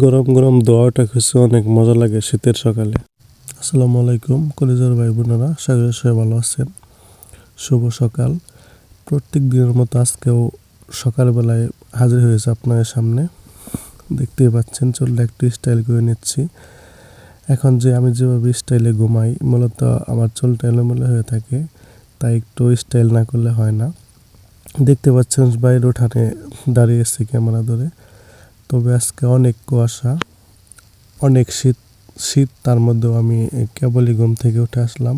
গরম গরম দোয়াটা খেতে অনেক মজা লাগে শীতের সকালে। আসসালামু আলাইকুম, কলেজের ভাই বোনেরা সাগর সবাই ভালো আছেন। শুভ সকাল। প্রত্যেক দিনের মতো আজকেও সকালবেলায় হাজির হয়েছে আপনাদের সামনে। দেখতেই পাচ্ছেন চললে একটু স্টাইল করে নিচ্ছি। এখন যে আমি যেভাবে স্টাইলে ঘুমাই, মূলত আমার চুলটা এলোমেলো হয়ে থাকে, তাই একটু স্টাইল না করলে হয় না। দেখতে পাচ্ছেন বাইরের উঠানে দাঁড়িয়েছি ক্যামেরা ধরে। তবে আজকে অনেক কুয়াশা, অনেক শীত শীত তার মধ্যেও আমি কেবলই ঘুম থেকে উঠে আসলাম।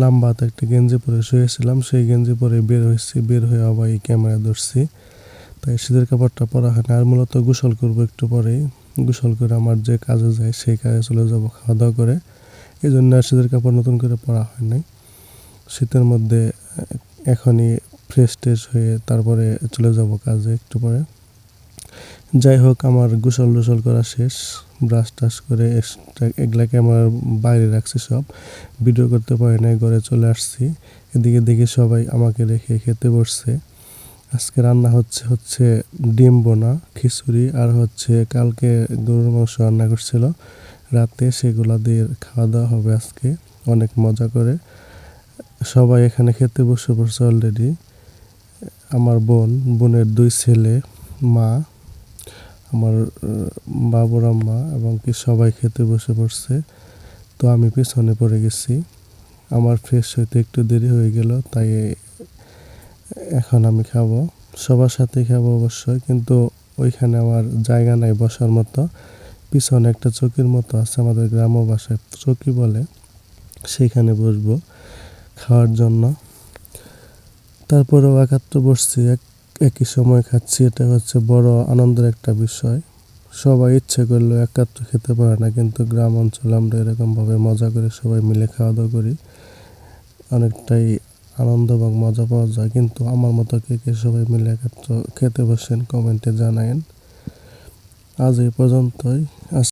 লম্বা একটা গেঞ্জি পরে শুয়েছিলাম, সেই গেঞ্জি পরে বের হয়েছি, বের হয়ে আবার এই ক্যামেরা ধরছি। তাই শীতের কাপড়টা পরা হয় না, আর মূলত গোসল করব একটু পরেই। গোসল করে আমার যে কাজে যায়, সেই কাজে চলে যাব খাওয়া দাওয়া করে। এই জন্য আর শীতের কাপড় নতুন করে পরা হয় নাই। শীতের মধ্যে এখনই ফ্রেশ ট্রেশ হয়ে তারপরে চলে যাব কাজে একটু পরে। যাই হোক, আমার গোসল টোসল করা শেষ। ব্রাশ টাশ করে এগুলাকে আমার বাইরে রাখছি সব। ভিডিও করতে পারি না ঘরে চলে আসছি। এদিকে দেখি সবাই আমাকে রেখে খেতে বসছে। আজকে রান্না হচ্ছে হচ্ছে ডিম বোনা, খিচুড়ি আর হচ্ছে কালকে গরুর মাংস রান্না করছিল। রাতে সেগুলা দিয়ে খাওয়া দাওয়া হবে আজকে, অনেক মজা করে। সবাই এখানে খেতে বসে পড়ছে অলরেডি আমার বোন, বোনের দুই ছেলে, মা। আমার বাবুর আম্মা এবং কি সবাই খেতে বসে পড়ছে, তো আমি পিছনে পড়ে গেছি। আমার ফ্রেশ হইতে একটু দেরি হয়ে গেল, তাই এখন আমি খাব। সবার সাথে খাব অবশ্যই, কিন্তু ওইখানে আমার জায়গা নাই বসার মতো। পিছনে একটা চকির মতো আছে আমাদের গ্রাম্য ভাষায় চকি বলে সেইখানে বসবো খাওয়ার জন্য। তারপরেও একাত্র বসছি, এক একই সময় খাচ্ছি, এটা হচ্ছে বড় আনন্দের একটা বিষয়। সবাই ইচ্ছে করলেও একাত্র খেতে পারে না, কিন্তু গ্রাম অঞ্চলে আমরা এরকমভাবে মজা করে সবাই মিলে খাওয়া দাওয়া করি। অনেকটাই আনন্দ এবং মজা পাওয়া যায়, কিন্তু আমার মতো কে কে সবাই মিলে একাত্র খেতে বসেন, কমেন্টে জানায়েন। আজ এই পর্যন্তই।